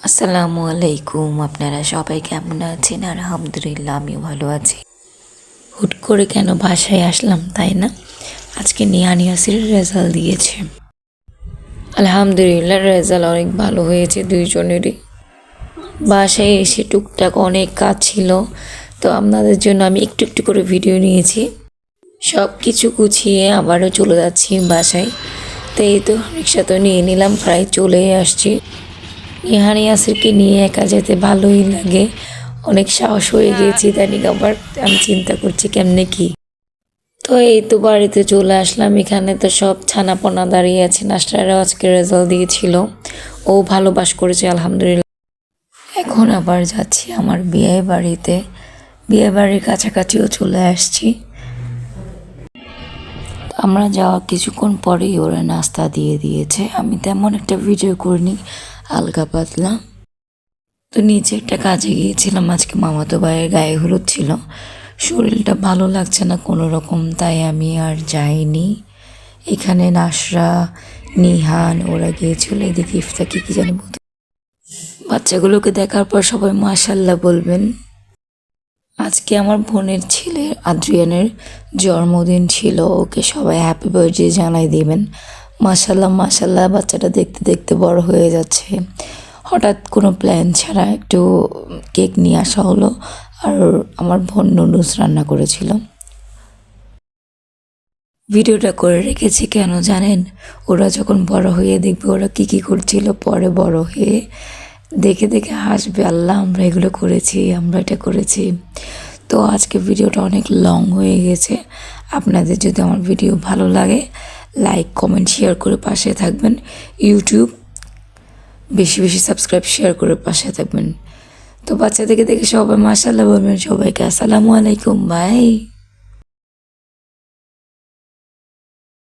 আসসালামু আলাইকুম, আপনারা সবাই কেমন আছেন? আলহামদুলিল্লাহ, আমিও ভালো আছি। হুট করে কেন বাসায় আসলাম, তাই না? আজকে নিয়ানিয়াসির রেজাল্ট দিয়েছে। আলহামদুলিল্লাহ, রেজাল্ট অনেক ভালো হয়েছে দুইজনেরই। বাসায় এসে টুকটাক অনেক কাজ ছিল। তো আপনাদের জন্য আমি একটু একটু করে ভিডিও নিয়েছি। সব কিছু গুছিয়ে আবারও চলে যাচ্ছি বাসায়। তো এই তো রিক্সা তো নিয়ে নিলাম, প্রায় চলে আসছি। ইহানি আসিরকে নিয়ে একা যেতে ভালোই লাগে। অনেক সাহস হয়ে গিয়েছি তাই আবার আমি চিন্তা করছি কেমনে কি। তো এই তো বাড়িতে চলে আসলাম, এখানে তো সব ছানাপনা দাঁড়িয়ে আছে। নাস্টারও আজকে রেজাল্ট দিয়েছিল। ও ভালোবাস করেছে, আলহামদুলিল্লাহ। এখন আবার যাচ্ছি আমার বিয়ে বাড়িতে। বিয়ে বাড়ির কাছাকাছিও চলে আসছি। আমরা যাওয়ার কিছুক্ষণ পরেই ওরা নাস্তা দিয়ে দিয়েছে। আমি তেমন একটা ভিডিও করিনি, আলগা পাতলা। তো নিচে একটা কাজে গিয়েছিলাম, আজকে মামাতো ভাইয়ের গায়ে হলুদ ছিল। শরীরটা ভালো লাগছে না কোনো রকম, তাই আমি আর যাইনি। এখানে নাসরা, নিহান, ওরা গিয়েছিল, এদিকে ইফতাকি কি জানি বলতে বাচ্চাগুলোকে দেখার পর সবাই মাশাল্লাহ বলবেন। আজকে আমার বোনের ছেলে আদ্রিয়ানের জন্মদিন ছিল, ওকে সবাই হ্যাপি বার্থডে জানাই দিবেন। মাশাল্লাহ মাশাল্লাহ বাচ্চাটা দেখতে দেখতে বড় হয়ে যাচ্ছে। হঠাৎ কোনো প্ল্যান ছাড়া একটু কেক নিয়ে আসা হলো আর আমার বোন নুডলস রান্না করেছিল। ভিডিওটা করে রেখেছি, কেন জানেন? ওরা যখন বড় হয়ে দেখবে ওরা কি কি করছিল, পরে বড় হয়ে দেখে দেখে হাসবে, আল্লাহ, আমরা এগুলো করেছি, আমরা এটা করেছি। তো আজকে ভিডিওটা অনেক লং হয়ে গেছে। আপনাদের যদি আমার ভিডিও ভালো লাগে, লাইক, কমেন্ট, শেয়ার করে পাশে থাকবেন। ইউটিউব, বেশি বেশি সাবস্ক্রাইব, শেয়ার করে পাশে থাকবেন। তো বাচ্চা থেকে দেখে সবাই মাসাল্লাহ বলবেন, সবাইকে আসসালামু আলাইকুম, বাই।